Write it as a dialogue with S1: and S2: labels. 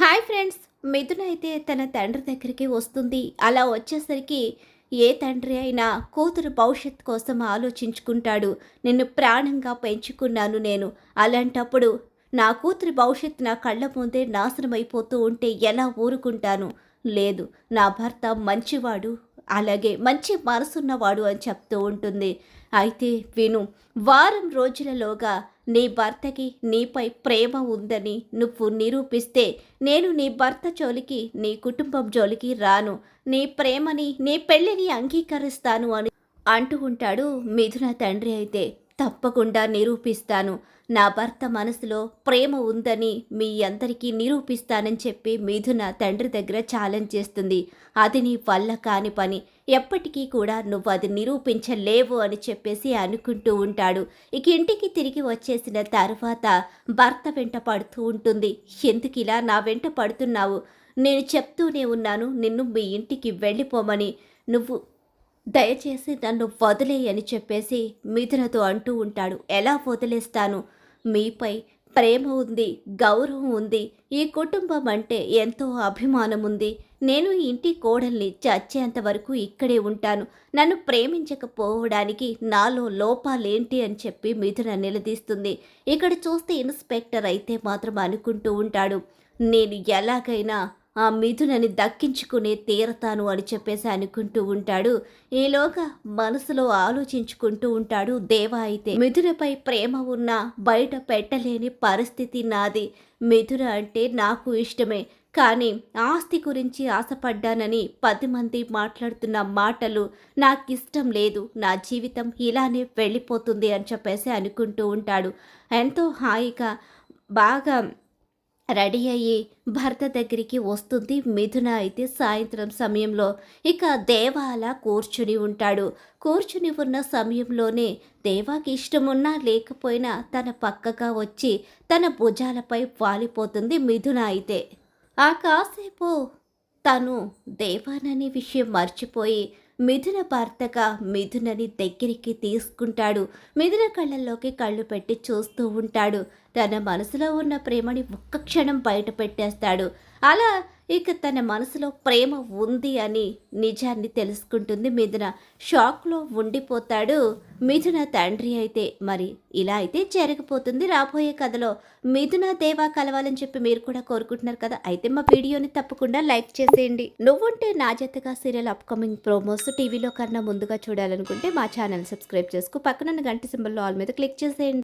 S1: Hi friends మిథున అయితే తన తండ్రి దగ్గరికి వస్తుంది. అలా వచ్చేసరికి ఏ తండ్రి అయినా కూతురు భవిష్యత్ కోసం ఆలోచించుకుంటాడు. నిన్ను ప్రాణంగా పెంచుకున్నాను నేను. అలాంటప్పుడు నా కూతురి భవిష్యత్తు నా కళ్ళ ముందే నాశనం అయిపోతూ ఉంటే ఎలా ఊరుకుంటాను? లేదు నా భర్త మంచివాడు అలాగే మంచి మనసున్నవాడు అని చెప్తూ ఉంటుంది. అయితే విను వారం రోజులలోగా నీ భర్తకి నీపై ప్రేమ ఉందని నువ్వు నిరూపిస్తే నేను నీ భర్త జోలికి నీ కుటుంబం జోలికి రాను. నీ ప్రేమని నీ పెళ్ళిని అంగీకరిస్తాను అని అంటూ ఉంటాడు మిథున తండ్రి అయితే. తప్పకుండా నిరూపిస్తాను. నా భర్త మనసులో ప్రేమ ఉందని మీ అందరికీ నిరూపిస్తానని చెప్పి మిథున తండ్రి దగ్గర ఛాలెంజ్ చేస్తుంది. అది నీ వల్ల కాని పని. ఎప్పటికీ కూడా నువ్వు అది నిరూపించలేవు అని చెప్పేసి అనుకుంటూ ఉంటాడు. ఇక ఇంటికి తిరిగి వచ్చేసిన తర్వాత భర్త వెంట పడుతూ ఉంటుంది. ఎందుకు ఇలా నా వెంట పడుతున్నావు? నేను చెప్తూనే ఉన్నాను. నిన్ను మీ ఇంటికి వెళ్ళిపోమని. నువ్వు దయచేసి నన్ను వదిలేయని చెప్పేసి మిథునతో అంటూ ఉంటాడు. ఎలా వదిలేస్తాను? మీపై ప్రేమ ఉంది గౌరవం ఉంది ఈ కుటుంబం అంటే ఎంతో అభిమానం ఉంది. నేను ఇంటి కోడల్ని చచ్చేంత వరకు ఇక్కడే ఉంటాను. నన్ను ప్రేమించకపోవడానికి నాలో లోపాలేంటి అని చెప్పి మిథున నిలదీస్తుంది. ఇక్కడ చూస్తే ఇన్స్పెక్టర్ అయితే మాత్రం అనుకుంటూ ఉంటాడు. నేను ఎలాగైనా ఆ మిథునని దక్కించుకునే తీరతాను అని చెప్పేసి అనుకుంటూ ఉంటాడు. ఈలోగా మనసులో ఆలోచించుకుంటూ ఉంటాడు దేవా అయితే. మిథునపై ప్రేమ ఉన్నా బయట పెట్టలేని పరిస్థితి నాది. మిథున అంటే నాకు ఇష్టమే. కానీ ఆస్తి గురించి ఆశపడ్డానని పది మంది మాట్లాడుతున్న మాటలు నాకు ఇష్టం లేదు. నా జీవితం ఇలానే వెళ్ళిపోతుంది అని చెప్పేసి అనుకుంటూ ఉంటాడు. ఎంతో హాయిగా బాగా రెడీ అయ్యి భర్త దగ్గరికి వస్తుంది. మిథున అయితే సాయంత్రం సమయంలో ఇక దేవాలా కూర్చుని ఉంటాడు. కూర్చుని ఉన్న సమయంలోనే దేవాకి ఇష్టమున్నా లేకపోయినా తన పక్కగా వచ్చి తన భుజాలపై వాలిపోతుంది మిథున అయితే. ఆ కాసేపు తను దేవానని విషయం మర్చిపోయి మిథున భర్తగా మిథునని దగ్గరికి తీసుకుంటాడు. మిథున కళ్ళల్లోకి కళ్ళు పెట్టి చూస్తూ ఉంటాడు. తన మనసులో ఉన్న ప్రేమని ఒక్క క్షణం బయట పెట్టేస్తాడు. అలా ఇక తన మనసులో ప్రేమ ఉంది అని నిజాన్ని తెలుసుకుంటుంది. మిథున షాక్లో ఉండిపోతాడు. మిథున తండ్రి అయితే మరి ఇలా అయితే జరగబోతుంది. రాబోయే కథలో మిథున దేవా కలవాలని చెప్పి మీరు కూడా కోరుకుంటున్నారు కదా? అయితే మా వీడియోని తప్పకుండా లైక్ చేసేయండి. నువ్వుంటే నా జతగా సీరియల్ అప్కమింగ్ ప్రోమోస్ టీవీలో కన్నా ముందుగా చూడాలనుకుంటే మా ఛానల్ సబ్స్క్రైబ్ చేసుకో పక్కన గంట సింబల్లో ఆల్ మీద క్లిక్ చేసేయండి.